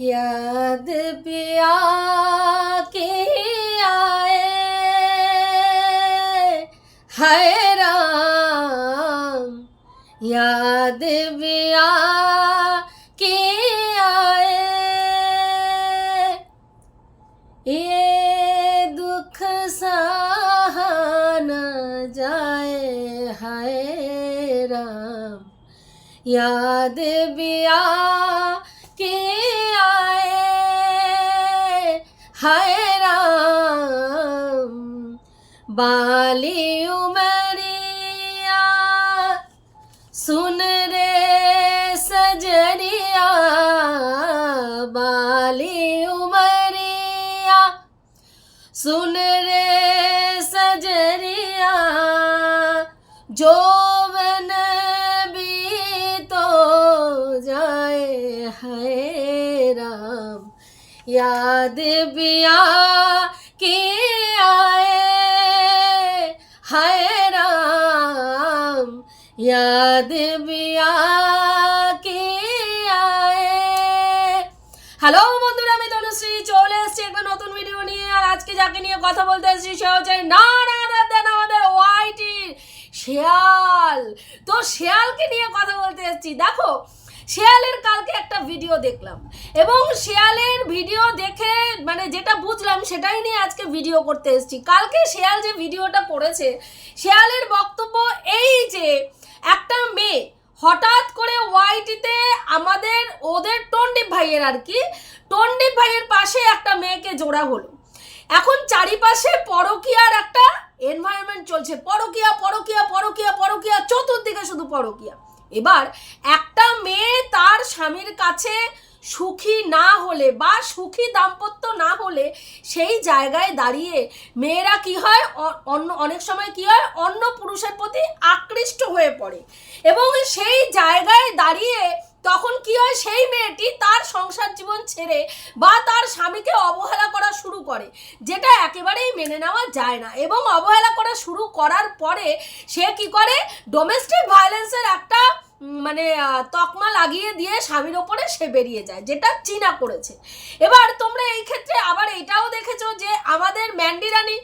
याद पिया के आए। है राम, याद पिया के आए। ये दुख सहा न जाए, हाय राम, याद बिया बाली उमरिया, सुन रे सजरिया, बाली उमरिया, सुन रे सजरिया जोवन भी तो जाए है राम। याद बिया के याद बिया के আয়ে হ্যালো বন্ধুরা আমি তনুশ্রী চলে এসেছি একটা নতুন ভিডিও নিয়ে আর আজকে যাকে নিয়ে কথা বলতে এসেছি সে হচ্ছে না না না দেন আমাদের ওয়াইটির শেয়াল তো শেয়ালকে নিয়ে কথা বলতে এসেছি দেখো শেয়ালের কালকে একটা ভিডিও দেখলাম এবং শেয়ালের ভিডিও দেখে মানে যেটা বুঝলাম সেটাই নিয়ে আজকে ভিডিও করতে এসেছি কালকে শেয়াল যে ভিডিওটা করেছে শেয়ালের বক্তব্য এই যে একটা মেয়ে, হঠাৎ করে ওয়াইটিতে আমাদের, ওদের টন্ডিপ ভাইয়ের আর কি, টন্ডিপ ভাইয়ের পাশে একটা মেয়েকে জোড়া হলো। এখন চারিপাশে পরকিয়ার একটা এনভায়রনমেন্ট চলছে। পরকিয়া পরকিয়া পরকিয়া পরকিয়া, চতুর্দিকে শুধু পরকিয়া। এবার একটা মেয়ে তার স্বামীর কাছে সুখী না হলে বা সুখী দাম্পত্য না হলে সেই জায়গায় দাঁড়িয়ে মেয়েরা কি হয়? অন্য, অনেক সময় কি হয়? অন্য পুরুষের প্রতি আকৃষ্ট হয়ে পড়ে। এবং সেই জায়গায় দাঁড়িয়ে তখন কি হয়? সেই মেয়েটি তার সংসার জীবন ছেড়ে বা তার স্বামীকে অবহেলা করা শুরু করে, যেটা একেবারেই মেনে নেওয়া যায় না। এবং অবহেলা করা শুরু করার পরে সে কি করে? ডোমেস্টিক ভায়োলেন্সের একটা মানে তকমা লাগিয়ে দিয়ে স্বামীর ওপরে সে বেরিয়ে যায়, যেটা চীনা করেছে। এবার তোমরা এই ক্ষেত্রে আবার এটাও দেখেছ যে আমাদের ম্যান্ডিরানি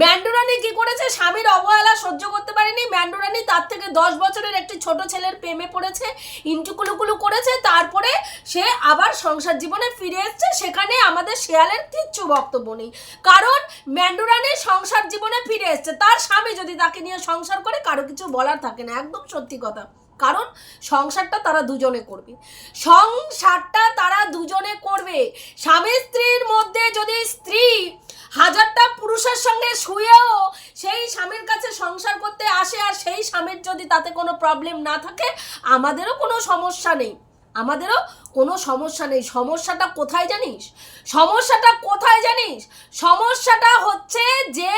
ম্যান্ডুরানি কি করেছে? স্বামীর অবহেলা সহ্য করতে পারেনি ম্যান্ডুরানি তার থেকে দশ বছরের একটি ছোট ছেলের প্রেমে পড়েছে, ইন্টুকুলুকুলু করেছে, তারপরে সে আবার সংসার জীবনে ফিরে এসছে, সেখানে আমাদের শেয়ালের কিচ্ছু বক্তব্য নেই। কারণ ম্যান্ডুরানি সংসার জীবনে ফিরে এসছে, তার স্বামী যদি তাকে নিয়ে সংসার করে, কারও কিছু বলার থাকে না, একদম সত্যি কথা। কারণ সংসারটা তারা দুজনে করবে। সংসারটা তারা দুজনে করবে। স্বামী স্ত্রীর মধ্যে যদি স্ত্রী হাজারটা পুরুষের সঙ্গে শুয়েও সেই স্বামীর কাছে সংসার করতে আসে আর সেই স্বামীর যদি তাতে কোনো প্রবলেম না থাকে, আমাদেরও কোনো সমস্যা নেই। আমাদেরও কোনো সমস্যা নেই। সমস্যাটা কোথায় জানিস? সমস্যাটা কোথায় জানিস? সমস্যাটা হচ্ছে যে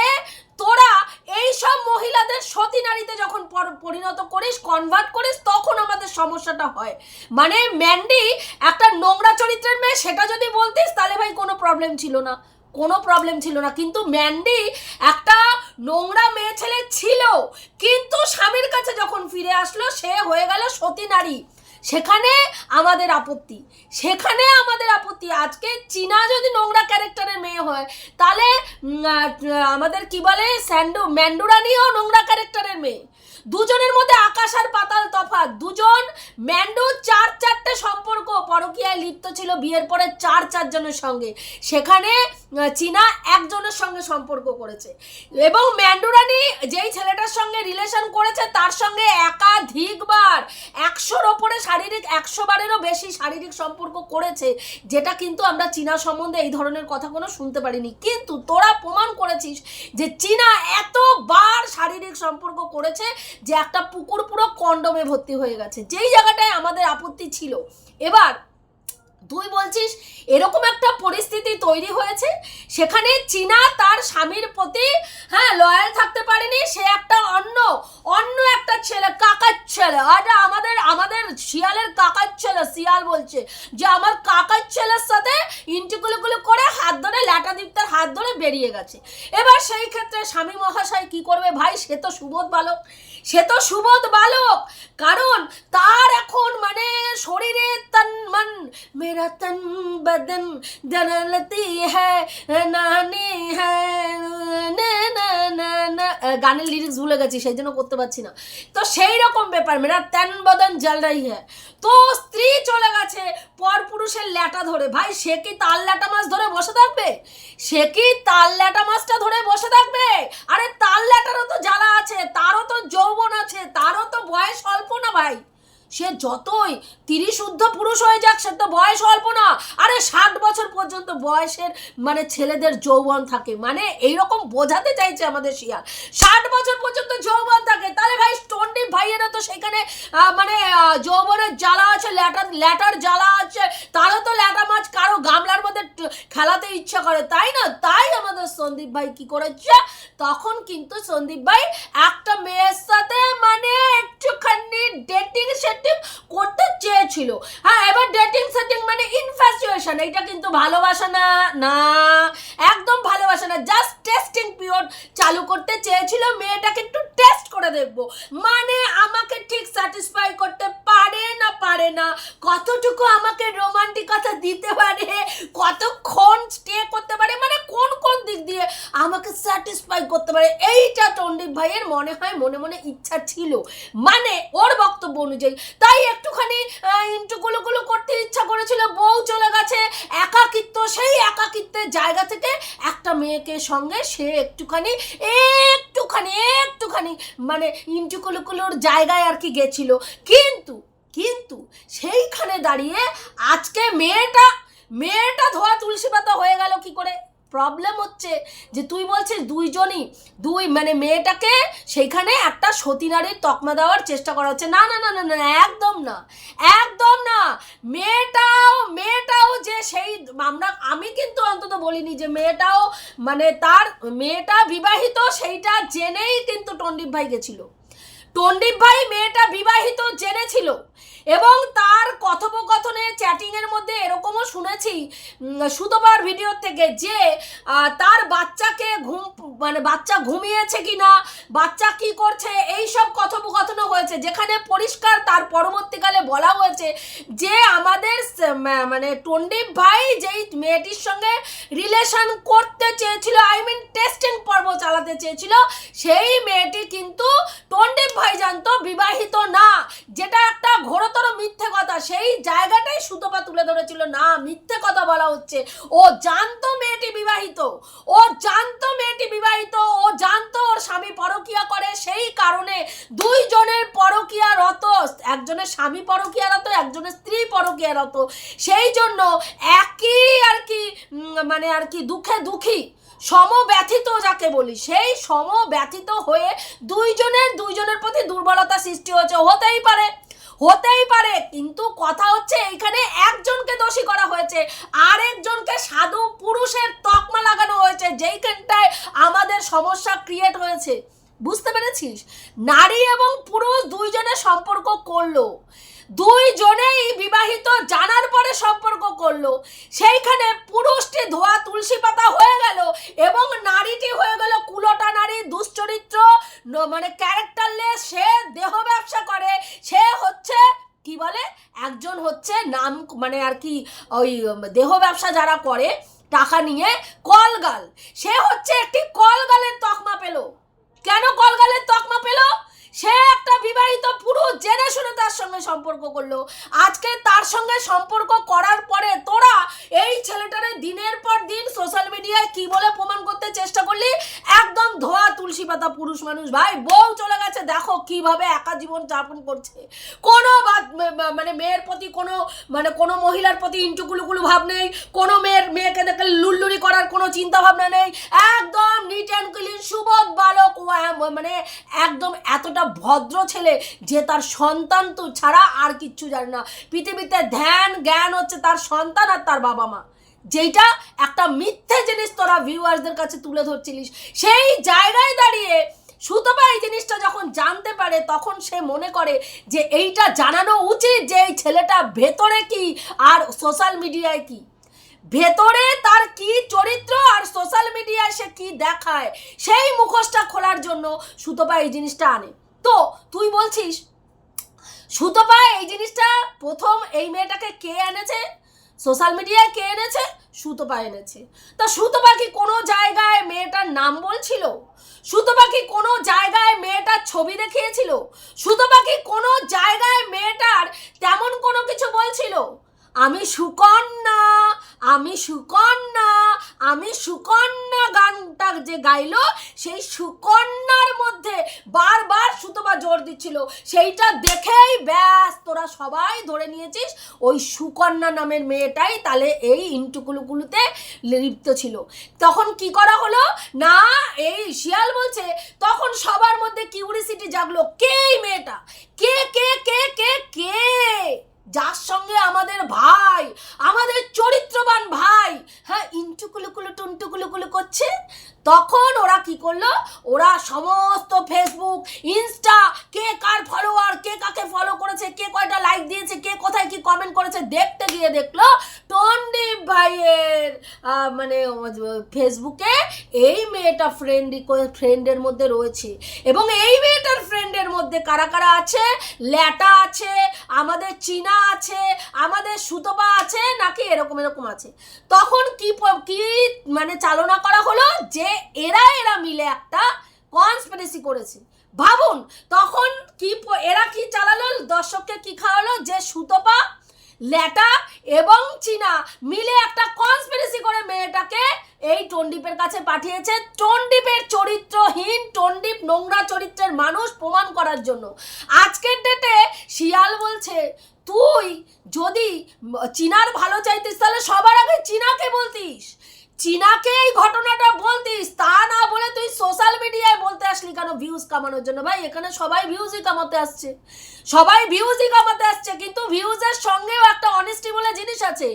তোরা এই সব মহিলাদের সতী নারীতে যখন পরিণত করিস কনভার্ট করিস, তখন আমাদের সমস্যাটা হয়। মানে ম্যান্ডি একটা নোংরা চরিত্রের মেয়ে, সেটা যদি বলতিস, তাহলে ভাই কোনো প্রবলেম ছিল না। কোনো প্রবলেম ছিল না। কিন্তু ম্যান্ডি একটা নোংরা মেয়ে ছেলে ছিল। কিন্তু স্বামীর কাছে যখন ফিরে আসলো, সে হয়ে গেল সতী নারী। সেখানে আমাদের আপত্তি। সেখানে আমাদের আপত্তি। আজকে চীনা যদি নোংরা ক্যারেক্টারের মেয়ে হয়, তাহলে আমাদের কি বলে, স্যান্ডো, ম্যান্ডোরানিও নোংরা ক্যারেক্টারের মেয়ে। দুজনের মধ্যে আকাশ আর পাতাল তফাৎ। দুজন ম্যান্ডু, চার চারটে সম্পর্ক পরকীয়ায় লিপ্ত ছিল, বিয়ের পরে চার চারজনের সঙ্গে। সেখানে চীনা একজনের সঙ্গে সম্পর্ক করেছে। এবং ম্যান্ডুরানি যেই ছেলেটার সঙ্গে রিলেশন করেছে, তার সঙ্গে একাধিকবার একশোর ওপরে শারীরিক, একশো বারেরও বেশি শারীরিক সম্পর্ক করেছে, যেটা কিন্তু আমরা চীনা সম্বন্ধে এই ধরনের কথা কোনো শুনতে পারিনি। কিন্তু তোরা প্রমাণ করেছিস যে চীনা এতবার শারীরিক সম্পর্ক করেছে যে একটা পুকুর পুরো কন্ডমে ভর্তি হয়ে গেছে। যেই জায়গাটায় আমাদের আপত্তি ছিল। এবার তুই বলছিস, এরকম একটা পরিস্থিতি তৈরি হয়েছে, সেখানে চীনা তার স্বামীর প্রতি হ্যাঁ লয়াল থাকতে পারেনি, সে একটা অন্য অন্য একটা ছেলে, কাকার ছেলে, আরে আমাদের আমাদের শিয়ালের কাকার ছেলে, শিয়াল বলছে, যে আমার কাকার ছেলের সাথে ইন্টিকুলুকুলু করে হাত ধরে ল্যাটা দীপ্তার হাত ধরে বেরিয়ে গেছে। এবার সেই ক্ষেত্রে স্বামী মহাশয় কি করবে? ভাই, সে তো সুবোধ বালক। সে তো সুবোধ বালক। কারণ তার এখন মানে শরীরে তন মন, মেরা তন বদন দরলতি হ্যায় নানি গানের লিরিক্স ভুলে গেছি, সেই জন্য করতে পারছি না। তো সেই রকম ব্যাপার, মেরা তেন বদন জল রही है তো স্ত্রী চলে গেছে পর পুরুষের ল্যাটা ধরে। ভাই, সে কি তার ল্যাটা মাছ ধরে বসে সে কি তার ল্যাটা মাছটা ধরে বসে থাকবে? আরে তার ল্যাটারও তো জ্বালা আছে, তারও তো যৌবন আছে, তারও তো বয়স অল্প না ভাই। সে যতই তিরিশ ঊর্ধ্ব পুরুষ হয়ে যাক, সে তো বয়স অল্প না। আরে ষাট বছর পর্যন্ত বয়সের মানে ছেলেদের যৌবন থাকে। মানে এইরকম বোঝাতে চাইছে আমাদের শিয়ার ষাট বছর পর্যন্ত যৌবন থাকে। তাহলে ভাই, স্টোনডি ভাইয়েরা তো সেখানে মানে যৌবনের জ্বালা আছে, ল্যাটার ল্যাটার জ্বালা আছে। তারও তো ল্যাটা মাছ কারও গামলার মধ্যে খেলাতে ইচ্ছা করে। তাই না? তাই আমাদের সন্দীপ ভাই কি করেছে? তখন কিন্তু সন্দীপ ভাই একটা মেয়ের সাথে মানে একটুখানি ডেটিং সেটিং করতে চেয়েছিল। হ্যাঁ এবার ডেটিং সেটিং মানে ইনফ্যাচুয়েশন এটা কিন্তু ভালোবাসা না না, একদম ভালোবাসা না জাস্ট টেস্টিং পিরিয়ড চালু করতে চেয়েছিল, মেয়েটাকে একটু টেস্ট করে দেখব। মানে আমাকে ঠিক স্যাটিসফাই করতে পারে না পারে না, কতটুকু আমাকে রোমান্টিকতা দিতে পারে, কতক্ষণ স্টে করতে পারে কোন দিক দিয়ে আমাকে স্যাটিসফাই করতে পারে? এইটা টন্ডিপ ভাইয়ের মনে হয়, মনে মনে ইচ্ছা ছিল। মানে ওর বক্তব্য অনুযায়ী। তাই একটুখানি ইন্টুগুলো গুলো করতে ইচ্ছা করেছিল, বউ চলে গেছে একাকিত্ব, সেই একাকিত্বের জায়গা থেকে একটা মেয়েকে সঙ্গে সে একটুখানি একটুখানি একটুখানি মানে ইন্টু ইন্টুকুলুকুলোর জায়গায় আর কি গেছিল। কিন্তু কিন্তু সেইখানে দাঁড়িয়ে আজকে মেয়েটা মেয়েটা ধোয়া তুলসী পাতা হয়ে গেল কি করে? প্রবলেম হচ্ছে যে তুই বলছিস দুইজনই, দুই মানে মেয়েটাকে সেইখানে একটা সতী নারীর তকমা দেওয়ার চেষ্টা করা হচ্ছে। না না না না না, একদম না একদম না। মেয়েটাও মেয়েটাও যে সেই, আমরা, আমি কিন্তু অন্তত বলিনি যে মেয়েটাও মানে তার, মেয়েটা বিবাহিত সেইটা জেনেই কিন্তু টন্ডিপ ভাই গেছিল। টন্ডিপ ভাই মেয়েটা বিবাহিত জেনেছিল এবং তার কথোপকথনে চ্যাটিংয়ের মধ্যে এরকমও শুনেছি সুতোবার ভিডিও থেকে যে তার বাচ্চাকে ঘুম মানে বাচ্চা ঘুমিয়েছে কি না বাচ্চা কি করছে এই সব কথোপকথনও হয়েছে, যেখানে পরিষ্কার তার পরবর্তীকালে বলা হয়েছে যে আমাদের মানে টন্ডিপ ভাই যেই মেয়েটির সঙ্গে রিলেশন করতে চেয়েছিল আই মিন টেস্টিং পর্ব চালাতে চেয়েছিল, সেই মেয়েটি কিন্তু টন্ডিপ ভাই জানতো বিবাহিত না। যেটা একটা ঘোরতর মিথ্যে কথা, সেই জায়গাটাই সুতপা তুলে ধরেছিল। না, মিথ্যে কথা বলা হচ্ছে। ও জানতো মেয়েটি বিবাহিত। ও জানতো মেয়েটি বিবাহিত। ও জানতো ওর স্বামী পরকিয়া করে। সেই কারণে দুইজনের পরকিয়ারত একজনের স্বামী পরকিয়ারত একজনের স্ত্রী পরকিয়ারত সেই জন্য একই আর কি মানে আর কি দুঃখে দুঃখী, সমব্যথিত যাকে বলি। সেই সমব্যথিত হয়ে দুইজনের দুইজনের প্রতি দুর্বলতা সৃষ্টি হয়েছে, হতেই পারে হতেই পারে, কিন্তু কথা হচ্ছে এইখানে একজনকে দোষী করা হয়েছে, আরেকজনকে সাধু পুরুষের তকমা লাগানো হয়েছে, যেইখানটায় আমাদের সমস্যা ক্রিয়েট হয়েছে। বুঝতে পেরেছিস? নারী এবং পুরুষ দুইজনে সম্পর্ক করল। দুইজনেই বিবাহিত, জানার পরে সম্পর্ক করল। সেইখানে পুরুষটি ধোয়া তুলসী পাতা হয়ে গেল এবং নারীটি হয়ে গেল কুলোটা নারী, দুশ্চরিত্র মানে ক্যারেক্টারলেস, সে দেহ ব্যবসা করে, সে হচ্ছে, কি বলে? একজন হচ্ছে নাম মানে আর কি, ওই দেহ ব্যবসা যারা করে, টাকা নিয়ে কলগাল। সে হচ্ছে একটি কলগালের তকমা পেল। কেন কলগালের তকমা পেল? সে একটা বিবাহিত পুরুষ জেনে শুনে তার সঙ্গে সম্পর্ক করল। আজকে তার সঙ্গে সম্পর্ক করার পরে তোরা এই ছেলেটারে দিনের পর দিন সোশ্যাল মিডিয়ায় কি বলে প্রমাণ করতে চেষ্টা করলি? একদম ধোয়া তুলসী পাতা পুরুষ মানুষ ভাই, বউ চলে গেছে। দেখো কীভাবে একা জীবন যাপন করছে। কোনো মানে মেয়ের প্রতি কোনো মানে কোনো মহিলার প্রতি ইন্টুকুলুকুলু ভাব নেই। কোনো মেয়ের, মেয়েকে দেখে লুল্লুরি করার কোনো চিন্তা ভাবনা নেই। একদম নিট অ্যান্ড ক্লিন সুবোধ বালক মানে একদম এতটা ভদ্র ছেলে যে তার সন্তান তো ছাড়া আর কিচ্ছু জানে না। পৃথিবীতে ধ্যান, জ্ঞান হচ্ছে তার সন্তান আর তার বাবা মা। যেটা একটা মিথ্যে জিনিস তোরা ভিউয়ার্সদের কাছে তুলে ধরছিলিস। সেই জায়গায় দাঁড়িয়ে সুতপা এই জিনিসটা যখন জানতে পারে, তখন সে মনে করে যে এইটা জানানো উচিত যে এই ছেলেটা ভেতরে কি আর সোশ্যাল মিডিয়ায় কি। ভেতরে তার কি চরিত্র আর সোশ্যাল মিডিয়ায় সে কি দেখায়, সেই মুখোশটা খোলার জন্য সুতপা এই জিনিসটা আনে। তো তুই বলছিস সুতপা এই জিনিসটা প্রথম এই মেয়েটাকে কে এনেছে? সোশ্যাল মিডিয়ায় কে এনেছে? সুতপা এনেছে। তা সুতপা কি কোনো জায়গায় মেয়েটার নাম বলছিল? সুতপা কি কোনো জায়গায় মেয়েটার ছবি দেখিয়েছিল? সুতপা কি কোনো জায়গায় মেয়েটার তেমন কোনো কিছু বলছিল? আমি সুকন্যা আমি সুকন্যা আমি সুকন্যা গানটা যে গাইলো, সেই সুকন্যার মধ্যে বারবার সুতপা জোর দিচ্ছিল। সেইটা দেখেই ব্যাস, তোরা সবাই ধরে নিয়েছিস। ওই সুকন্যা নামের মেয়েটাই তাহলে এই ইন্টুকুলুকুলুতে লিপ্ত ছিল। তখন কি করা হলো? না, এই শিয়াল বলছে, তখন সবার মধ্যে কিউরিসিটি জাগলো, কে এই মেয়েটা? কে কে কে কে কে? যার সঙ্গে আমাদের ভাই আমাদের চরিত্রবান ভাই হ্যাঁ ইন্টুকুলুকুলু টুনটুকুলুকুলু করছে তখন ওরা কি করল? ওরা সমস্ত ফেসবুক ইনস্টা কে কার ফলোয়ার কে কাকে ফলো করেছে, কে কয়টা লাইক দিয়েছে, কে কোথায় কি কমেন্ট করেছে, দেখতে গিয়ে দেখল টন্ডিপ ভাইয়ের মানে ফেসবুকে এই মেয়েটা ফ্রেন্ড ফ্রেন্ডের মধ্যে রয়েছে। এবং এই মেয়েটার ফ্রেন্ডের মধ্যে কারা কারা আছে? ল্যাটা আছে, আমাদের চীনা আছে, আমাদের সুতপা আছে, নাকি এরকম এরকম আছে? তখন কি কি মানে চালনা করা হলো? যে এরা এরা মিলে একটা কনস্পিরেসি করেছে। ভাবুন, তখন কি এরা কি চালালো? দর্শককে কি খাওয়ালো? যে সুতপা, ল্যাটা এবং চীনা মিলে একটা কনস্পিরেসি করে মেয়েটাকে এই টন্ডিপের কাছে পাঠিয়েছে। টন্ডিপের চরিত্রহীন, টন্ডিপ নোংরা চরিত্রের মানুষ প্রমাণ করার জন্য। আজকের ডেটে শিয়াল বলছে, তুই যদি চীনার ভালো চাইতিস, তাহলে সবার আগে চীনাকে বলতিস। চীনাকে এই ঘটনাটা বলতিস, তা না বলে তুই সোশ্যাল মিডিয়ায় বলতে আসলি কেন? ভিউজ কামানোর জন্য। ভাই, এখানে সবাই ভিউজই কামাতে আসছে। সবাই ভিউজই কামাতে আসছে, কিন্তু ভিউজের সঙ্গেও একটা অনেস্টি বলে জিনিস আছে।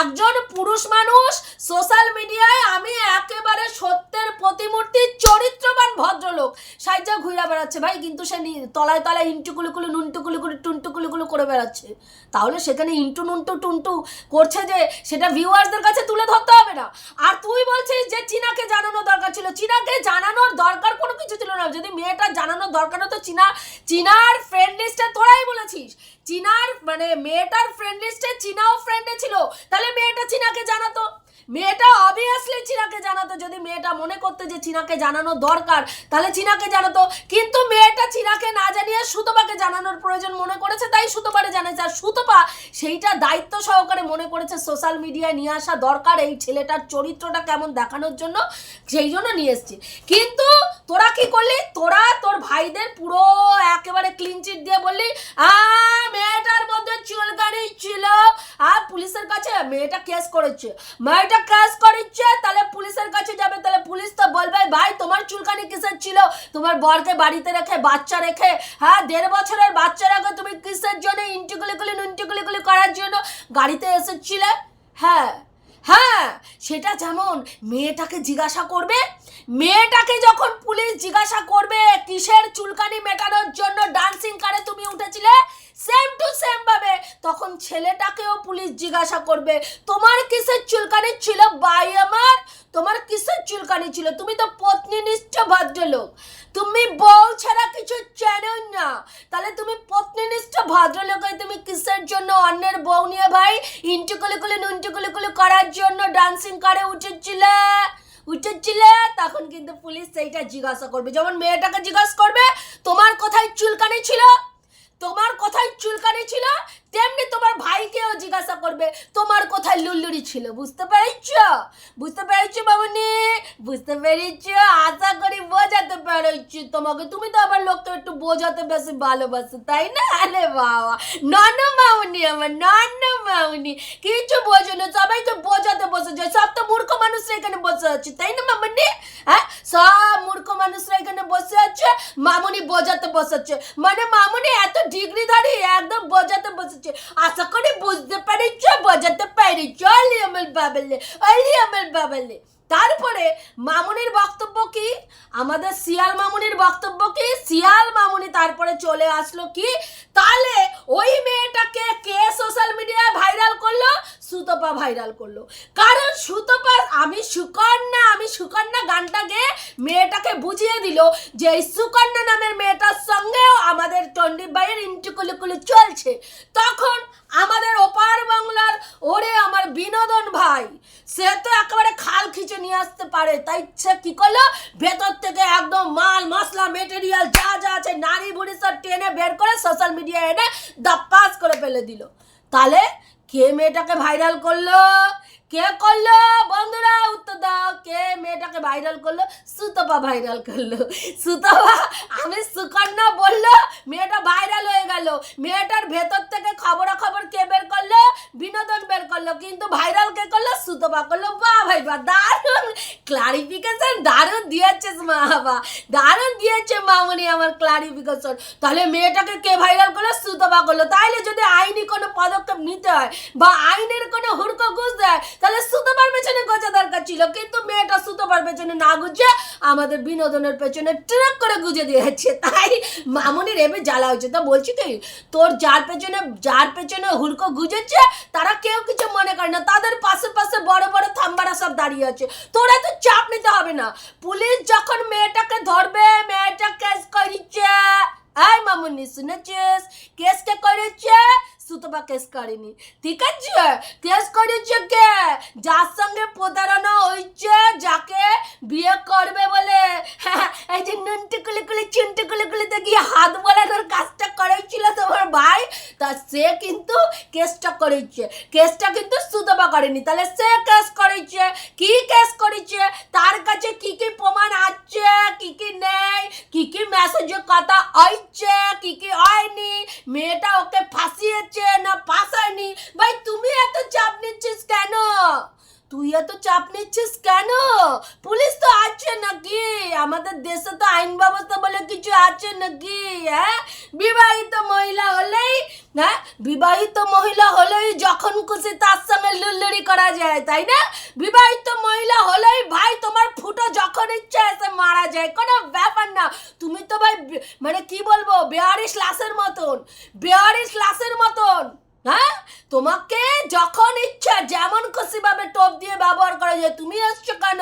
একজন পুরুষ মানুষ সোশ্যাল মিডিয়ায় আমি একেবারে সত্যের প্রতিমূর্তি, চরিত্রবান ভদ্রলোক। সাইজা ঘুরে বেড়াচ্ছে, ভাই, কিন্তু সে তলায় তলায় ইন্টুকুলুকুলু নুনটুকুলুকুলু টুনটুকুলুকুলু করে বেড়াচ্ছে। তাহলে সেখানে ইন্টু, নুনটু, টুনটু করছে যে, সেটা ভিউয়ার্সদের কাছে তুলে ধরতে হবে না। আর তুই বলছিস যে, চীনাকে জানানো দরকার ছিল। চীনাকে জানানোর দরকার কোনো কিছু ছিল না। যদি মেয়েটা জানানোর দরকার হতো, চীনা, চীনার ফ্রেন্ড লিস্টে তোরাই বলেছিস। চীনার মানে মেয়েটার ফ্রেন্ড লিস্টে চীনাও ফ্রেন্ডে ছিল। তাহলে মেয়েটা চীনাকে জানাতো। মেয়েটা অবভিয়াসলি চিনাকে জানাতো। যদি মেয়েটা মনে করতো যে চিনাকে জানানো দরকার, তাহলে চিনাকে জানাতো। কিন্তু মেয়েটা চিনাকে না জানিয়ে সুতপাকে জানানোর প্রয়োজন মনে করেছে, তাই সুতপারে জানাইছে আর সুতপা সেইটা দায়িত্ব সহকারে মনে করেছে সোশ্যাল মিডিয়ায় নিয়ে আসা দরকার, এই ছেলেটার চরিত্রটা কেমন দেখানোর জন্য, সেই জন্য নিয়ে এসছে। কিন্তু তোরা কি করলি? তোরা তোর ভাইদের পুরো একেবারে ক্লিন চিট দিয়ে বললি মেয়েটার মধ্যে চুলকানি ছিল। আর পুলিশের কাছে মেয়েটা কেস করেছে। মেয়েটা কেস করেছে, তাহলে পুলিশের কাছে যাবে, তাহলে পুলিশ তো বলবে, ভাই, তোমার চুলকানি কিসের ছিল? তোমার বরকে বাড়িতে রেখে, বাচ্চা রেখে হ্যাঁ দেড় বছরের বাচ্চা রেখে তুমি কিসের জন্য ইন্টিগুলি গুলি নুনটিগুলি গুলি করার জন্য গাড়িতে এসেছিলে? হ্যাঁ হ্যাঁ সেটা যেমন মেয়েটাকে জিজ্ঞাসা করবে, মেয়েটাকে যখন পুলিশ জিজ্ঞাসা করবে, কিসের চুলকানি মেটানোর জন্য ডান্সিং কারে তুমি উঠেছিলে? সেম টু সেম ভাবে তখন ছেলেটাকেও পুলিশ জিজ্ঞাসা করবে, তোমার কিসের চুলকানি ছিল বাই আমার? তোমার কিসের চুলকানি ছিল? তুমি তো পত্নী নিষ্ঠ ভদ্রলোক। তুমি বউ ছাড়া কিছু চেনো না। তাহলে তুমি পত্নী নিষ্ঠ ভদ্রলোক তুমি কিসের জন্য অন্যের বউ নিয়ে ভাই ইন্টুকুলি কুলি নুনটুকুলি কুলি করার জন্য ডান্সিং করে উঠেছিলে? উঠেছিলে? তখন কিন্তু পুলিশ সেইটা জিজ্ঞাসা করবে। যেমন মেয়েটাকে জিজ্ঞাসা করবে, তোমার কোথায় চুলকানি ছিল? তোমার কোথায় চুলকানি ছিল, তেমনি তোমার ভাইকেও জিজ্ঞাসা করবে, তোমার কোথায় লুল্লুরি ছিল, বুঝতে পেরেছ? বুঝতে পেরেছ বাবুনি বুঝতে পেরেছ? আশা করি বোঝাতে পেরেছি তোমাকে, তুমি তো আবার লোককে একটু বোঝাতে বেশি ভালোবাসো, তাই না? আরে বাবা। নন মামুনি আমার নন মামুনি। কিছু বোঝো না সবাইকে বোঝাতে বসে যায়। সব তো মূর্খ মানুষরা এখানে বসে আছে, তাই না মামুনি? হ্যাঁ? সব মূর্খ মানুষরা এখানে বসে আছে, মামুনি বোঝাতে বসেছে মানে মামুনি এত ডিগ্রিধারী, একদম বোঝাতে বসেছে আশা করি বুঝতে পেরেছ, বোঝাতে পেরেছ, অলি আমার বাবালে, অলি আমার বাবালে। তারপরে মামুনির বক্তব্য কি? আমাদের শিয়াল মামুনির বক্তব্য কি? শিয়াল মামুনি তারপরে চলে আসলো কি? তাহলে ওই মেয়েটাকে কে সোশ্যাল মিডিয়ায় ভাইরাল করল? সুতপা ভাইরাল করল। কারণ সুতপা, আমি সুকন্যা আমি সুকন্যা গানটা গেয়ে মেয়েটাকে বুঝিয়ে দিল যে এই সুকন্যা নামের মেয়েটার সঙ্গেও আমাদের চণ্ডী বাইয়ের ইন্টুকুলুকুলু চলছে। তখন আমাদের ওপার বাংলার ওরে আমার বিনোদন ভাই সে তো একেবারে খাল খিচে নিয়ে আসতে পারে। তাই সে কি করল? ভেতর থেকে একদম মাল, মশলা মেটেরিয়াল যা যা আছে নারী বুড়ি সব টেনে বের করে সোশ্যাল মিডিয়ায় এনে দাপ্পাস করে ফেলে দিল। তাহলে কে মেয়েটাকে ভাইরাল করল? কে করল? বন্ধুরা, উত্তর দাও। কে মেয়েটাকে ভাইরাল করল? সুতপা ভাইরাল করল। সুতপা, আমি সুকন্যা বলল, মেয়েটা ভাইরাল হয়ে গেল। মেয়েটার ভেতর থেকে খবরাখবর কে বের করল? বিনোদন বের করল। কিন্তু ভাইরাল কে করল? সুতপা করল। বা ভাই বা দারুণ। ক্লারিফিকেশন দারুণ দিয়েছে মা বাবা। দারুণ দিয়েছে মামনি আমার ক্লারিফিকেশন তাহলে মেয়েটাকে কে ভাইরাল করল? সুতপা করল। তাইলে যদি আইনি কোনো পদক্ষেপ নিতে হয় বা আইনের কোনো হুড়কো ঘুষ দেয় তাহলে সুতোবার পেছনে গোজা দরকার ছিল, কিন্তু মেয়েটা সুতোবার পেছনে না গুজে আমাদের বিনোদনের পেছনে ট্রাক করে গুজে দিয়েছে। তাই মামনির এবে জ্বালা হয়েছে। তা বলছি কি, তোর যার পেছনে যার পেছনে হুড়কো গুজেছে, তারা কেউ কিছু মনে করে না। তাদের পাশে পাশে বড় বড় থাম্বারা সব দাঁড়িয়ে আছে। তোরা তো চাপ নিতে হবে না। পুলিশ যখন মেয়েটাকে ধরবে, মেয়েটা কেস করিচ্ছে। এই মামুনি, শুনেছিস? কেসটা করেছে সুতপা কেস করেনি ঠিক আছে কেস করেছে কে যার সঙ্গে প্রতারণা হয়েছে যাকে বিয়ে করবে বলে এই যে নুনটি কুলি কুলি চিনটি কুলি কুলিতে গিয়ে হাত বলানোর কাজটা করেছিল তোমার ভাই তা সে কিন্তু কেসটা করেছে কেসটা কিন্তু সুতপা করেনি তাহলে সে কেস করেছে কি কেস করেছে তার কাছে কি কি প্রমাণ আছে কি কি নেই কি কি মেসেজে কথা আইছে, কি কি হয়নি মেয়েটা ওকে ফাঁসিয়েছে না ফাঁসায়নি ভাই তুমি এত চাপ নিচ্ছিস তুই এত চাপ নিচ্ছিস কেন? পুলিশ তো আছে নাকি? আমাদের দেশে তো আইন ব্যবস্থা বলে কিছু আছে নাকি? হ্যাঁ? বিবাহিত মহিলা হলেই হ্যাঁ? বিবাহিত মহিলা হলেই যখন খুশি তার সঙ্গে লুল্লুড়ি করা যায়, তাই না? বিবাহিত মহিলা হলেই ভাই তোমার ফুটো যখন ইচ্ছে এসে মারা যায়, কোনো ব্যাপার না। তুমি তো ভাই মানে কি বলব, বেয়ারিশ লাশের মতন, বেয়ারিশ লাশের মতন। হ্যাঁ? তোমাকে যখন ইচ্ছা যেমন খুশি ভাবে টোপ দিয়ে ব্যবহার করা যায়, তুমি এসছো কেন?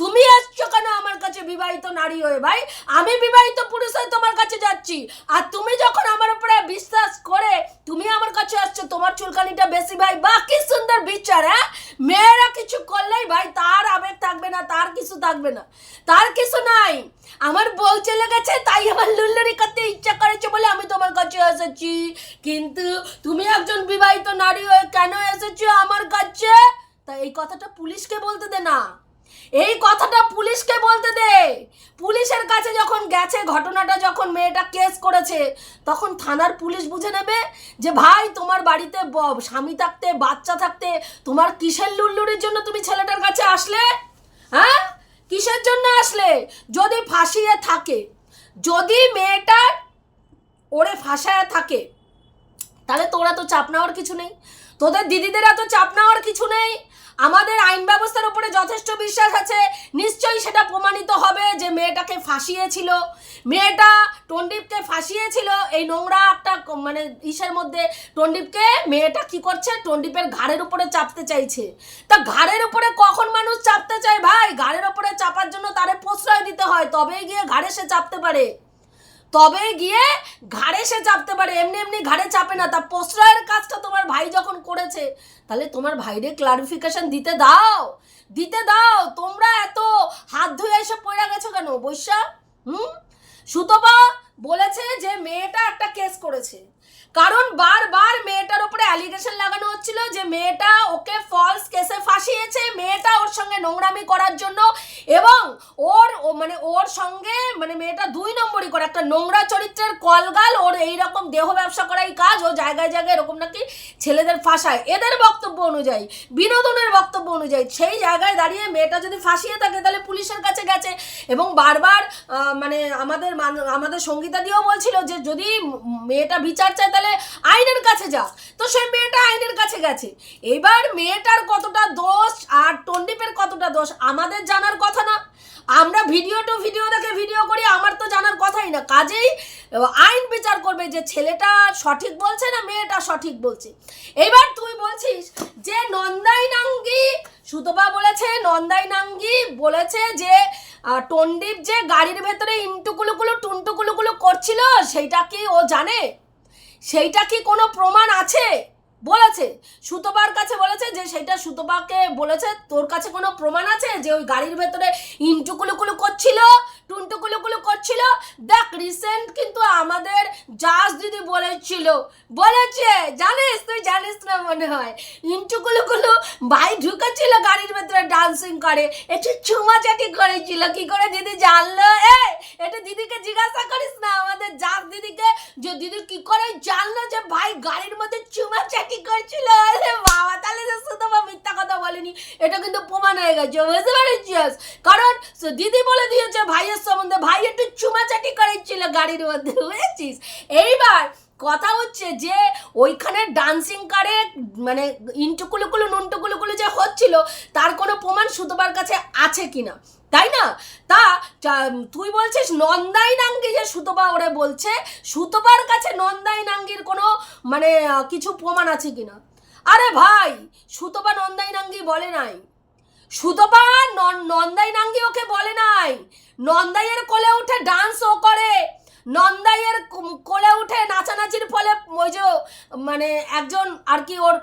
তুমি আসছো কেন আমার কাছে বিবাহিত নারী হয়ে? ভাই, আমি বিবাহিত পুরুষ হয়ে তোমার কাছে যাচ্ছি। আর তুমি যখন আমার উপরে বিশ্বাস করে তুমি আমার কাছে আসছো, তোমার চুলকানিটা বেশি, ভাই বা কি সুন্দর বিচার হ্যাঁ? মেয়েরা কিছু করলেই, ভাই, তার আবেগ থাকবে না, তার কিছু থাকবে না। তার কিছু নাই। আমার বউ চলে গেছে, তাই আমার লুল্লুরি করতে ইচ্ছা করেছে বলে আমি তোমার কাছে এসেছি। কিন্তু তুমি একজন বিবাহিত নারী হয়ে কেন এসেছ আমার কাছে? তা এই কথাটা পুলিশকে বলতে দে না। এই কথাটা পুলিশকে বলতে দে। পুলিশের কাছে যখন গেছে, ঘটনাটা যখন মেয়েটা কেস করেছে, তখন থানার পুলিশ বুঝে নেবে যে, ভাই, তোমার বাড়িতে স্বামী থাকতে, বাচ্চা থাকতে, তোমার কিসের লুল্লুরির জন্য তুমি ছেলেটার কাছে আসলে? হ্যাঁ? কিসের জন্য আসলে? যদি ফাঁসিয়ে থাকে, যদি মেয়েটা ওরে ফাঁসায় থাকে। তাহলে তোরা তো চাপ নেওয়ার কিছু নেই। তোদের দিদিদের এত চাপ নেওয়ার কিছু নেই। আমাদের আইন ব্যবস্থার উপরে যথেষ্ট বিশ্বাস আছে। নিশ্চয়ই সেটা প্রমাণিত হবে যে মেয়েটাকে ফাঁসিয়েছিল। মেয়েটা টন্ডিপকে ফাঁসিয়েছিল। এই নোংরা একটা মানে ইসের মধ্যে টন্ডিপকে মেয়েটা কি করছে? টন্ডিপের ঘাড়ের উপরে চাপতে চাইছে। তা ঘাড়ের উপরে কখন মানুষ চাপতে চায় ভাই? ঘাড়ের উপরে চাপার জন্য তারে প্রশ্রয় দিতে হয়। তবেই গিয়ে ঘাড়ে সে চাপতে পারে। তবে গিয়ে ঘাড়ে সে চাপতে পারে, এমনি এমনি ঘাড়ে চাপে না। তা প্রশ্রয়ের কাজটা তোমার ভাই যখন করেছে, তাহলে তোমার ভাইরে ক্লারিফিকেশন দিতে দাও। দিতে দাও, তোমরা এত হাত ধুয়ে এসে পড়ে গেছো কেন বৈশা হুম? সুতপা বলেছে যে মেয়েটা একটা কেস করেছে। কারণ বারবার মেয়েটার উপরে অ্যালিগেশন লাগানো হচ্ছিল যে মেয়েটা ওকে ফলস কেসে ফাঁসিয়েছে। মেয়েটা ওর সঙ্গে নোংরামি করার জন্য এবং ওর মানে ওর সঙ্গে মানে মেয়েটা দুই নম্বরই করে। একটা নোংরা চরিত্রের কলগাল, ওর এই রকম দেহ ব্যবসা করাই কাজ, ও জায়গায় জায়গায় এরকম নাকি ছেলেদের ফাঁসায়। এদের বক্তব্য অনুযায়ী, বিনোদনের বক্তব্য অনুযায়ী, সেই জায়গায় দাঁড়িয়ে মেয়েটা যদি ফাঁসিয়ে থাকে, তাহলে পুলিশের কাছে গেছে। এবং বারবার মানে আমাদের আমাদের সঙ্গীতা দিয়েও বলছিল যে যদি মেয়েটা বিচার চায়, তাহলে আইনের কাছে যা। তো সেই মেয়েটা আইনের কাছে গেছে। এবার মেয়েটার কতটা দোষ আর টন্ডিপের কতটা দোষ আমাদের জানার কথা না। আমরা ভিডিও টু ভিডিও দেখে ভিডিও করি, আমার তো জানার কথাই না। কাজেই আইন বিচার করবে যে ছেলেটা সঠিক বলছে না মেয়েটা সঠিক বলছে। এবার তুই বলছিস যে নন্দাই নাঙ্গি সুতপা বলেছে নন্দাই নাঙ্গি বলেছে যে টন্ডিপ যে গাড়ির ভেতরে ইন্টুকুলুকুলু টুনটুকুলুকুলু করছিল সেইটা কি ও জানে? সেইটা কি কোনো প্রমাণ আছে? বলেছে। সুতপার কাছে বলেছে যে সেটা সুতপাকে বলেছে, তোর কাছে কোনো প্রমাণ আছে যে ওই গাড়ির ভেতরে ইন্টুকুলুকুলু করছিল? টুনটুকুলুকুলু করছিল। দেখ রিসেন্ট কিন্তু আমাদের জাজ দিদি বলেছিল। বলেছে, জানিস তুই, জানিস না মনে হয়। ইন্টুকুলুকুলু ভাই ঢুকেছিল গাড়ির ভেতরে ডান্সিং করে। একটু চুমাচাটি করেছিল। কি করে দিদি জানলো? এ এটা দিদিকে জিজ্ঞাসা করিস না? আমাদের জাস দিদিকে যে দিদি কি করে জানলো যে ভাই গাড়ির মধ্যে চুমাচাটি করছিল? আরে বাবা, তাহলে শুধু মিথ্যা কথা বলেনি। এটা কিন্তু প্রমাণ হয়ে গেছে, বুঝতে পেরেছিস? কারণ দিদি বলে দিয়েছে, ভাইয়ের সম্বন্ধে ভাই একটু চুমাচাটি করেছিল গাড়ির মধ্যে, বুঝেছিস? এইবার কথা হচ্ছে যে ওইখানে ডান্সিং কারে মানে ইন্টুকুলুকুলু নুনটুকুলুকুলু যে হচ্ছিল, তার কোনো প্রমাণ সুতোবার কাছে আছে কিনা? তাই না? তা তুই বলছিস নন্দাই নাঙ্গি যে সুতোবা ওরে বলছে সুতোবার কাছে নন্দাই নাঙ্গির কোনো মানে কিছু প্রমাণ আছে কিনা? আরে ভাই সুতোবা নন্দাই নাঙ্গি বলে নাই। সুতপা, নন- নন্দাই নাঙ্গি ওকে বলে নাই। নন্দাইয়ের কোলে উঠে ডান্স ও করে। নন্দাইয়ের কোলে উঠে নাচানাচির ফলে ওই যে মানে একজন আর কি ওর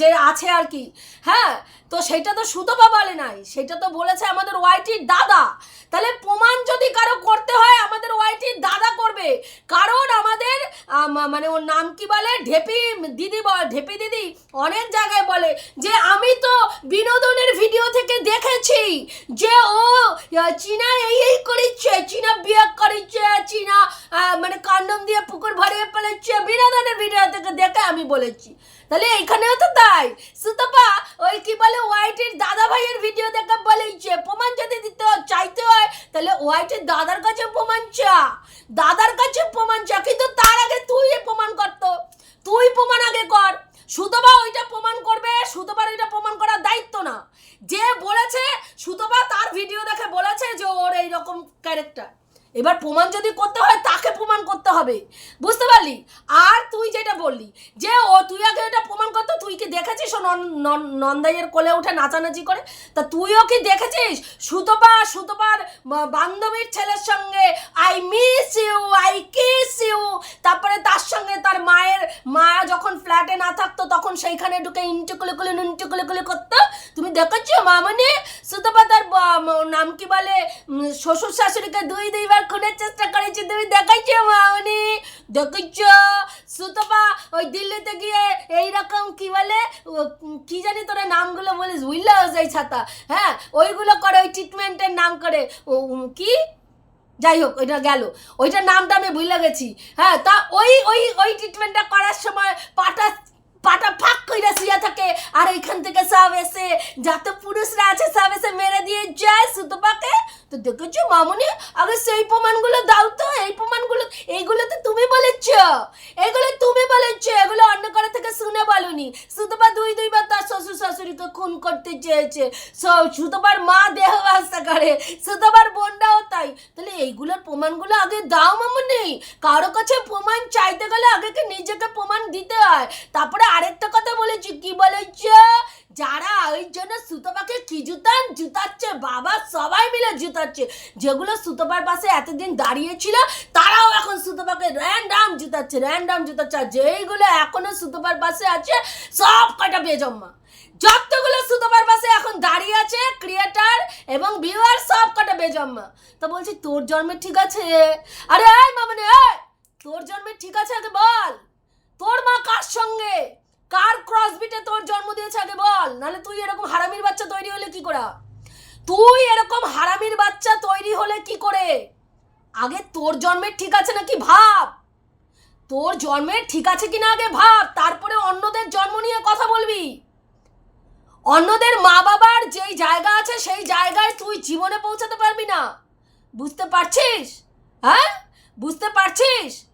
যে আছে আর কি। হ্যাঁ তো সেটা তো সুতপা বলে নাই। সেটা তো বলেছে আমাদের ওয়াইটির দাদা। তাহলে প্রমাণ যদি কারও করতে হয়, আমাদের ওয়াইটির দাদা করবে। কারণ আমাদের মানে ওর নাম কি বলে? ঢেপি দিদি ঢেপি দিদি অনেক জায়গায় বলে যে, আমি তো বিনোদনের ভিডিও থেকে দেখেছি যে ও চীনা এই এই করেছে চীনা বিয়ে করেছে চীনা মানে কন্ডম দিয়ে পুকুর ভরিয়ে ফেলেছে, বিনোদনের ভিডিও থেকে দেখে আমি বলেছি। তাহলে এখানেও তো তাই। সুতপা, ওই কি বলে ওয়াইটির দাদা ভাইয়ের ভিডিও দেখে বলেছে প্রমাণ যদি দিতে চাইতে হয়, তাহলে ওয়াইটির দাদার কাছে প্রমাণ চা। দাদার কাছে প্রমাণ চা, কিন্তু তার আগে তুই প্রমাণ করতো তুই প্রমাণ আগে কর। সুতপা ওইটা প্রমাণ করবে, সুতপার ওইটা প্রমাণ করার দায়িত্ব না। যে বলেছে, সুতপা তার ভিডিও দেখে বলেছে যে ওর এইরকম ক্যারেক্টার এবার প্রমাণ যদি করতে হয়, তাকে প্রমাণ করতে হবে। বুঝতে পারলি? আর তুই যেটা বললি, যে ও, তুই আগে এটা প্রমাণ করতো, তুই কি দেখেছিস ও নন- নন- নন্দাইয়ের কোলে উঠে নাচানাচি করে? তা তুইও কি দেখেছিস? সুতপা, সুতপার বান্ধবীর ছেলের সঙ্গে I miss you I kiss you তারপরে তার সঙ্গে তার মায়ের, মা যখন ফ্ল্যাটে না থাকতো, তখন সেইখানে ঢুকে ইন্টুকুলি ইন্টুকুলি করতো। তুমি দেখেছ, মামনি? সুতপা তার নাম কি বলে? শ্বশুর শাশুড়িকে দুই দুইবার খুনের চেষ্টা করেছি, তুমি দেখাইছো মামনি দেখেছ সুতপা, ওই দিল্লিতে গিয়ে এইরকম কি বলে কি জানি তোরা নামগুলো বলিস বুঝলো সেই ছাতা। হ্যাঁ ওইগুলো করে, ওই ট্রিটমেন্টের নাম করে। কি? যাই হোক, ওইটা গেল। ওইটার নামটা আমি ভুলে গেছি। হ্যাঁ তা ওই ওই ওই ট্রিটমেন্টটা করার সময় পাটা পাটা ফাঁক কইরা শুয়ে থাকে। আর এইখান থেকে সব এসে, যত পুরুষরা আছে, সব এসে মেরে দিয়ে যায় সুতপাকে। তো দেখেছ মামুনি? আগে সেই প্রমাণগুলো দাও তো, এই প্রমাণগুলো এইগুলো তো তুমি বলেছ এগুলো তুমি বলেছ, এগুলো অন্য করে থেকে শুনে বলনি। সুতপা দুই দুইবার তার শ্বশুর শাশুড়িকে খুন করতে চেয়েছে। সুতপার মা দেহ ব্যবস্থা করে, সুতপার বোনটাও তাই। তাহলে এইগুলোর প্রমাণগুলো আগে দাও মামুনি। কারও কাছে প্রমাণ চাইতে গেলে আগে নিজেকে প্রমাণ দিতে হয়? তারপরে আরেকটা কথা বলেছি, কি বলেছ? যারা ওই জন্য সুতপাকে কি জুতান? জুতাচ্ছে, বাবা, সবাই মিলে জুতাচ্ছে। যেগুলো সুতপার পাশে এতদিন দাঁড়িয়েছিল তারাও এখন সুতপাকে র্যান্ডাম জুতাচ্ছে র্যান্ডাম জুতাচ্ছে। আর যেইগুলো এখনও সুতপার পাশে আছে, সব কটা বেজম্মা যতগুলো সুতপার পাশে এখন দাঁড়িয়ে আছে ক্রিয়েটার এবং ভিউয়ার সব কটা বেজম্মা তো বলছি, তোর জন্মে ঠিক আছে? আরে এই মামনি তোর জন্মে ঠিক আছে আগে বল। তোর মা কার সঙ্গে? কার ক্রসবিটে তোর জন্ম দিয়েছে আগে বল? নাহলে তুই এরকম হারামির বাচ্চা তৈরি হলে কি করে? তুই এরকম হারামির বাচ্চা তৈরি হলে কি করে? আগে তোর জন্মের ঠিক আছে নাকি ভাব? তোর জন্মের ঠিক আছে কিনা আগে ভাব? তারপরে অন্যদের জন্ম নিয়ে কথা বলবি। অন্যদের মা বাবার যেই জায়গা আছে সেই জায়গায় তুই জীবনে পৌঁছাতে পারবি না। বুঝতে পারছিস? হ্যাঁ? বুঝতে পারছিস?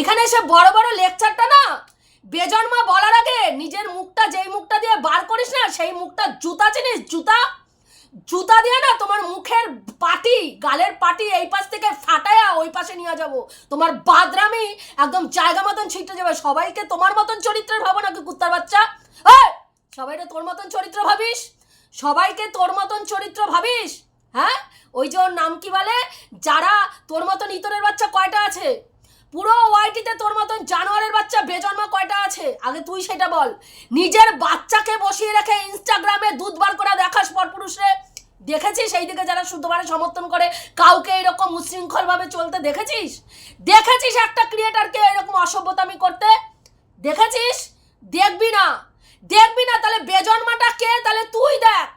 এখানে এসে বড় বড় লেকচারটা না বেজন্মা বলার আগে নিজের মুখটা যেই মুখটা দিয়ে বার করিস না সেই মুখটা জুতা চিনিস জুতা? জুতা দিয়ে না তোমার মুখের পাটি গালের পাটি এই পাশ থেকে ফাটায়া ওই পাশে নিয়ে যাব। তোমার বাদরামি একদম জায়গা মতন ছিটে যাবে। সবাইকে তোমার মতন চরিত্রের ভাবো নাকি কুত্তার বাচ্চা। এই, সবাইটা তোর মতন চরিত্র ভাবিস? সবাইকে তোর মতন চরিত্র ভাবিস? হ্যাঁ? ওই যে নাম কি বলে? যারা তোর মতন ইতরের বাচ্চা কয়টা আছে? পুরো ওয়াইটিতে তোর মতন জানোয়ারের বাচ্চা বেজন্মা কয়টা আছে? আগে তুই সেটা বল। নিজের বাচ্চাকে বসিয়ে রেখে ইনস্টাগ্রামে দুধ বার করা দেখাস পরপুরুষে দেখেছিস সেই দিকে যারা শুধুবারে সমর্থন করে? কাউকে এরকম উচ্ছৃঙ্খলভাবে চলতে দেখেছিস? দেখেছিস একটা ক্রিয়েটারকে এরকম অসভ্যতামি করতে? দেখেছিস? দেখবি না। দেখবি না, তাহলে বেজন্মাটা কে? তাহলে তুই দেখ।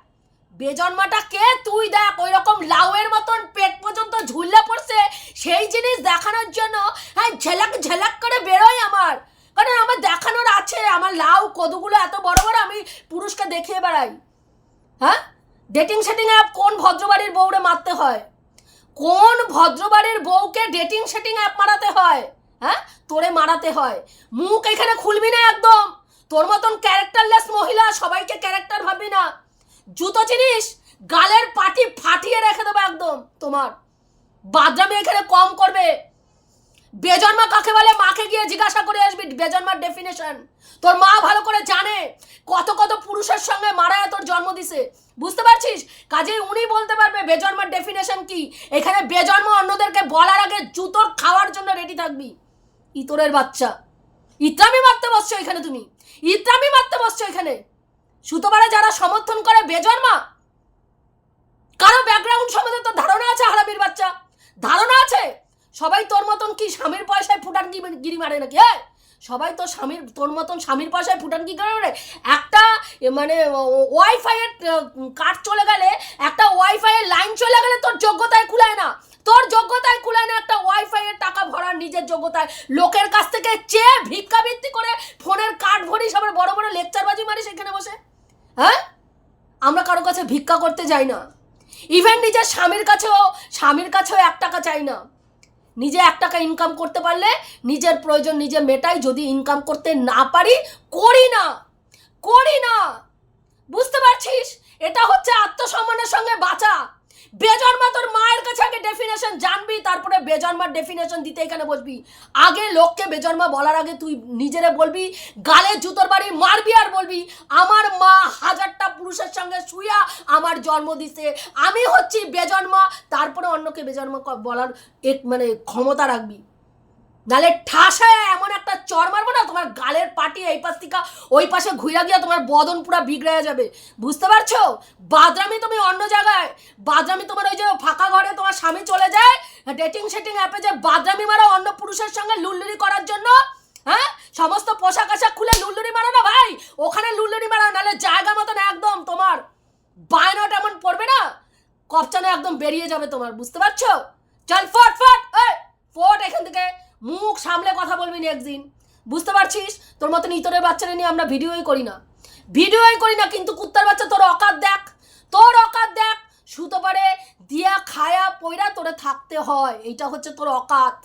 বেজন্মাটা কে তুই দেখ? ওই রকম লাউয়ের মতন পেট পর্যন্ত ঝুললে পড়ছে। সেই জিনিস দেখানোর জন্য হ্যাঁ ঝেলাক ঝেলাক করে বেরোয় আমার। কারণ আমার দেখানোর আছে, আমার লাউ কদুগুলো এত বড় বড়, আমি পুরুষকে দেখিয়ে বেড়াই। হ্যাঁ? ডেটিং সেটিং অ্যাপ কোন ভদ্রবাড়ির বউরে মারতে হয়? কোন ভদ্রবাড়ির বউকে ডেটিং সেটিং অ্যাপ মারাতে হয়? হ্যাঁ? তোরে মারাতে হয়। মুখ এখানে খুলবি না একদম। তোর মতন ক্যারেক্টারলেস মহিলা সবাইকে ক্যারেক্টার ভাববি না। জুতো জিনিস, গালের পাটি ফাটিয়ে রেখে দেবো একদম তোমার। বাদরামি এখানে কম করবে। বেজন্মা কাকে বলে? মাকে গিয়ে জিজ্ঞাসা করে আসবি বেজন্মার ডেফিনেশন তোর মা ভালো করে জানে কত কত পুরুষের সঙ্গে মারায় তোর জন্ম দিছে। বুঝতে পারছিস? কাজেই উনি বলতে পারবে বেজন্মার ডেফিনেশন কি? এখানে বেজন্ম অন্যদেরকে বলার আগে জুতোর খাওয়ার জন্য রেডি থাকবি। ইতরের বাচ্চা। ইত্রামি মারতে বসছো এখানে তুমি। ইত্রামি মারতে বসছো এখানে। সুতোবারে যারা সমর্থন করে বেজন্মা, কারও ব্যাকগ্রাউন্ড সম্বন্ধে তোর ধারণা আছে হারামির বাচ্চা? ধারণা আছে? সবাই তোর মতন কি স্বামীর পয়সায় ফুটান গিরি মারে নাকি? হ্যাঁ সবাই তো স্বামীর, তোর মতন স্বামীর পয়সায় ফুটান কি করে মারে? একটা মানে ওয়াইফাই এর কার্ড চলে গেলে, একটা ওয়াইফাই এর লাইন চলে গেলে তোর যোগ্যতায় কুলায় না। তোর যোগ্যতায় কুলায় না একটা ওয়াইফাই এর টাকা ভরার নিজের যোগ্যতায়। লোকের কাছ থেকে চেয়ে ভিক্ষাবৃত্তি করে ফোনের কার্ড ভরিস আবার বড় বড় লেকচারবাজি মারিস এখানে বসে। হ্যাঁ? আমরা কারও কাছে ভিক্ষা করতে যাই না। ইভেন নিজের স্বামীর কাছেও স্বামীর কাছেও এক টাকা চাই না। নিজে এক টাকা ইনকাম করতে পারলে নিজের প্রয়োজন নিজে মেটাই, যদি ইনকাম করতে না পারি, করি না। করি না। বুঝতে পারছিস? এটা হচ্ছে আত্মসম্মানের সঙ্গে বাঁচা। বেজন্মা তোর মায়ের কাছে আগে ডেফিনেশন জানবি, তারপরে বেজন্মার ডেফিনেশন দিতে এখানে বসবি। আগে লোককে বেজন্মা বলার আগে তুই নিজেরে বলবি, গালে জুতোর বাড়ি মারবি আর বলবি, আমার মা হাজারটা পুরুষের সঙ্গে শুয়া আমার জন্ম দিছে। আমি হচ্ছি বেজন্মা। তারপরে অন্যকে বেজন্মা বলার এক মানে ক্ষমতা রাখবি। নালে ঠাসায় এমন একটা চর মারবো না, তোমার গালের পাটি এই পাশ থেকে ওই পাশে ঘুরা গিয়া তোমার বদন পুরা বিগড়ে যাবে। বুঝতে পারছ? বাদরামি তুমি অন্য জায়গায়। বাদরামি তোমার ওই যে ফাঁকা ঘরে তোমার স্বামী চলে যায় ডেটিং সেটিং অ্যাপে যে বাদরামি মারো অন্য পুরুষের সঙ্গে লুল্লুরি করার জন্য হ্যাঁ? সমস্ত পোশাক আশাক খুলে লুল্লুরি মারো না ভাই? ওখানে লুল্লুরি মারো নাহলে জায়গা মতন একদম তোমার বায়নাটা এমন পড়বে না কপচানে একদম বেরিয়ে যাবে তোমার, বুঝতে পারছ? চল, ফট ফট ফট এখান থেকে। মুখ সামলে কথা বলবি না একদিন। বুঝতে পারছিস? তোর মতন ইতরের বাচ্চারা নিয়ে আমরা ভিডিওই করি না। ভিডিওই করি না, কিন্তু কুত্তার বাচ্চা তোর অকাত দেখ। তোর অকাত দেখ। সুতো পারে দিয়া, খায়া পয়রা তোরে থাকতে হয়। এইটা হচ্ছে তোর অকাত।